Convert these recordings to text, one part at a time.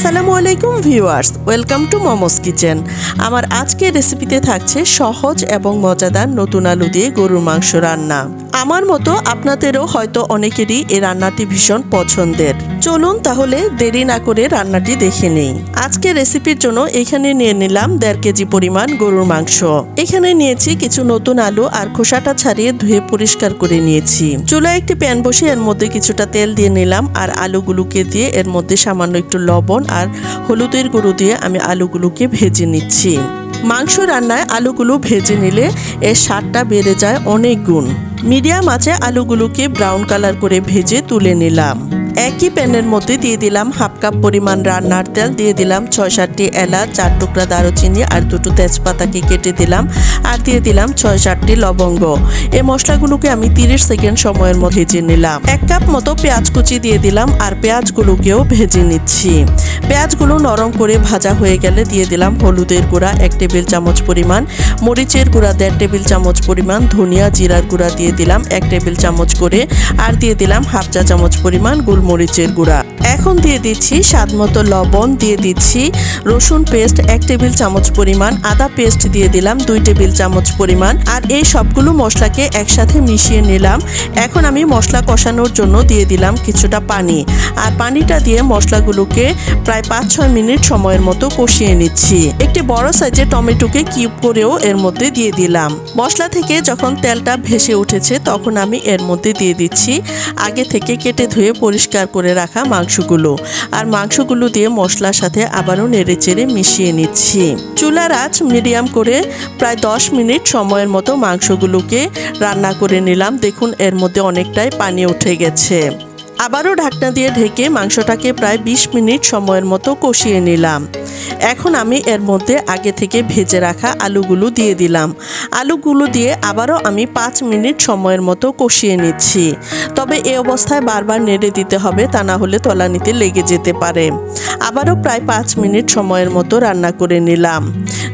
আসসালামু আলাইকুম viewers, welcome to Momos kitchen. আমার আজকের রেসিপিতে থাকছে সহজ এবং মজাদার নতুন আলু দিয়ে গরুর মাংস রান্না। আমার মতো আপনাদেরও হয়তো অনেকেরই এই রান্নাটি ভীষণ পছন্দের। চলুন তাহলে দেরি না করে রান্নাটি দেখে নেই। আজকে রেসিপির জন্য এখানে নিয়ে নিলাম দেড় কেজি পরিমাণ গরুর মাংস। এখানে নিয়েছি কিছু নতুন আলু আর খোসাটা ছাড়িয়ে ধুয়ে পরিষ্কার করে নিয়েছি। চুলায় একটি প্যান বসে এর মধ্যে কিছুটা তেল দিয়ে নিলাম আর আলুগুলোকে দিয়ে এর মধ্যে সামান্য একটু লবণ আর হলুদের গুঁড়ো দিয়ে আমি আলুগুলোকে ভেজে নিচ্ছি। মাংস রান্নায় আলুগুলো ভেজে নিলে এর স্বাদটা বেড়ে যায় অনেক গুণ। মিডিয়াম আছে আলুগুলোকে ব্রাউন কালার করে ভেজে তুলে নিলাম। একই প্যানের মধ্যে দিয়ে দিলাম হাফ কাপ পরিমাণ রান্নার তেল, দিয়ে দিলাম ছয় সাতটি এলাচ, চার টুকরা দারুচিনি আর দুটো তেজপাতাকে কেটে দিলাম, আর দিয়ে দিলাম ছয় সাতটি লবঙ্গ। এই মশলাগুলোকে আমি তিরিশ সেকেন্ড সময়ের মধ্যে ভেজে নিলাম। এক কাপ মতো পেঁয়াজ কুচি দিয়ে দিলাম আর পেঁয়াজগুলোকেও ভেজে নিচ্ছি। পেঁয়াজগুলো নরম করে ভাজা হয়ে গেলে দিয়ে দিলাম হলুদের গুঁড়া, এক টেবিল চামচ পরিমাণ, মরিচের গুঁড়া, দেড় টেবিল চামচ পরিমাণ, ধনিয়া জিরার গুঁড়া দিয়ে দিলাম, এক টেবিল চামচ করে, আর দিয়ে দিলাম হাফ চা চামচ পরিমাণ গোলমরিচের গুঁড়া। এখন দিয়ে দিচ্ছি স্বাদ মতো লবণ, দিয়ে দিচ্ছি রসুন পেস্ট, এক টেবিল চামচ পরিমাণ। আদা পেস্ট দিয়ে দিলাম দুই টেবিল চামচ পরিমাণ। আর এই সবগুলো মশলাকে একসাথে মিশিয়ে নিলাম। এখন আমি মশলা কষানোর জন্য দিয়ে দিলাম কিছুটা পানি। আর পানিটা দিয়ে মশলাগুলোকে প্রায় পাঁচ ছয় মিনিট সময়ের মতো কষিয়ে নিচ্ছি। একটি বড় সাইজের টমেটোকে কিউব করেও এর মধ্যে দিয়ে দিলাম। মশলা থেকে যখন তেলটা ভেসে উঠেছে, তখন আমি এর মধ্যে দিয়ে দিচ্ছি। আগে থেকে কেটে ধুয়ে পরিষ্কার করে রাখা মাংসগুলো। আর মাংসগুলো দিয়ে মশলার সাথে আবারও নেড়ে চেড়ে মিশিয়ে নিচ্ছি। চুলার আঁচ মিডিয়াম করে প্রায় দশ মিনিট সময়ের মতো মাংসগুলোকে রান্না করে নিলাম। দেখুন, এর মধ্যে অনেকটাই পানি উঠে গেছে। আবারও ঢাকনা দিয়ে ঢেকে মাংসটাকে প্রায় ২০ মিনিট সময়ের মতো কষিয়ে নিলাম। এখন আমি এর মধ্যে আগে থেকে ভেজে রাখা আলুগুলো দিয়ে দিলাম। আলুগুলো দিয়ে আবারও আমি পাঁচ মিনিট সময়ের মতো কষিয়ে নিচ্ছি। তবে এ অবস্থায় বারবার নেড়ে দিতে হবে, তা না হলে তলানিতে লেগে যেতে পারে। আবারও প্রায় পাঁচ মিনিট সময়ের মতো রান্না করে নিলাম।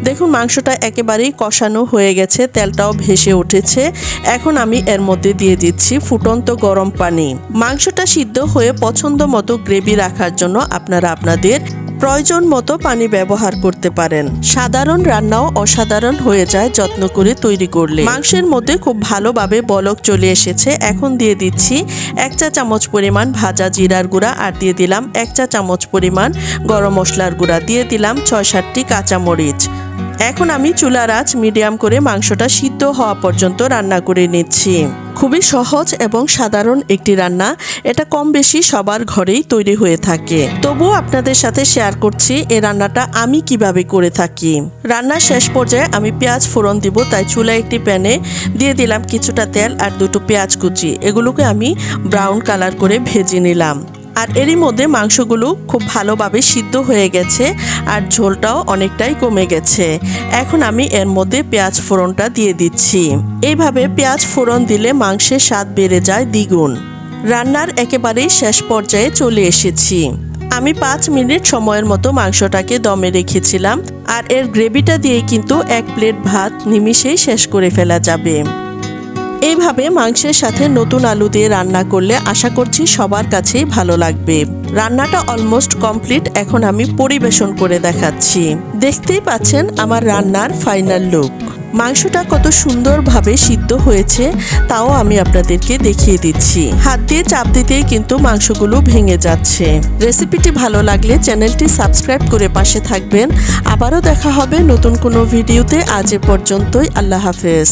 দেখুন, মাংসটা একেবারেই কষানো হয়ে গেছে, তেলটাও ভেসে উঠেছে। এখন আমি এর মধ্যে দিয়ে দিচ্ছি ফুটন্ত গরম পানি। মাংসটা সিদ্ধ হয়ে পছন্দ মতো গ্রেভি রাখার জন্য আপনারা আপনাদের প্রয়োজন মতো পানি ব্যবহার করতে পারেন। সাধারণ রান্নাও অসাধারণ হয়ে যায় যত্ন করে তৈরি করলে। মাংসের মধ্যে খুব ভালোভাবে বলক চলে এসেছে। এখন দিয়ে দিচ্ছি এক চা চামচ পরিমাণ ভাজা জিরার গুঁড়া আর দিয়ে দিলাম এক চা চামচ পরিমাণ গরম মশলার গুঁড়া। দিয়ে দিলাম ছয় সাতটি কাঁচামরিচ। এখন আমি চুলার আঁচ মিডিয়াম করে মাংসটা সিদ্ধ হওয়া পর্যন্ত রান্না করে নিচ্ছি। খুবই সহজ এবং সাধারণ একটি রান্না। এটা কম বেশি সবার ঘরেই তৈরি হয়ে থাকে। তবুও আপনাদের সাথে শেয়ার করছি এই রান্নাটা আমি কীভাবে করে থাকি। রান্নার শেষ পর্যায়ে আমি পেঁয়াজ ফোড়ন দিব, তাই চুলায় একটি প্যানে দিয়ে দিলাম কিছুটা তেল আর দুটো পেঁয়াজ কুচি। এগুলোকে আমি ব্রাউন কালার করে ভেজে নিলাম। আর এরই মধ্যে মাংসগুলো খুব ভালোভাবে সিদ্ধ হয়ে গেছে আর ঝোলটাও অনেকটাই কমে গেছে। এখন আমি এর মধ্যে পেঁয়াজ ফোড়নটা দিয়ে দিচ্ছি। এইভাবে পেঁয়াজ ফোড়ন দিলে মাংসের স্বাদ বেড়ে যায় দ্বিগুণ। রান্নার একেবারেই শেষ পর্যায়ে চলে এসেছি। আমি পাঁচ মিনিট সময়ের মতো মাংসটাকে দমে রেখেছিলাম আর এর গ্রেভিটা দিয়ে কিন্তু এক প্লেট ভাত নিমিষেই শেষ করে ফেলা যাবে। এইভাবে মাংসের সাথে নতুন আলু দিয়ে রান্না করলে আশা করছি সবার কাছেই ভালো লাগবে। রান্নাটা অলমোস্ট কমপ্লিট এখন আমি পরিবেশন করে দেখাচ্ছি। দেখতেই পাচ্ছেন আমার রান্নার ফাইনাল লুক মাংসটা কত সুন্দরভাবে সিদ্ধ হয়েছে, তাও আমি আপনাদেরকে দেখিয়ে দিচ্ছি। হাত দিয়ে চাপ দিতেই কিন্তু মাংসগুলো ভেঙে যাচ্ছে। রেসিপিটি ভালো লাগলে চ্যানেলটি সাবস্ক্রাইব করে পাশে থাকবেন। আবারও দেখা হবে নতুন কোনো ভিডিওতে। আজ এ পর্যন্তই, আল্লাহ হাফেজ।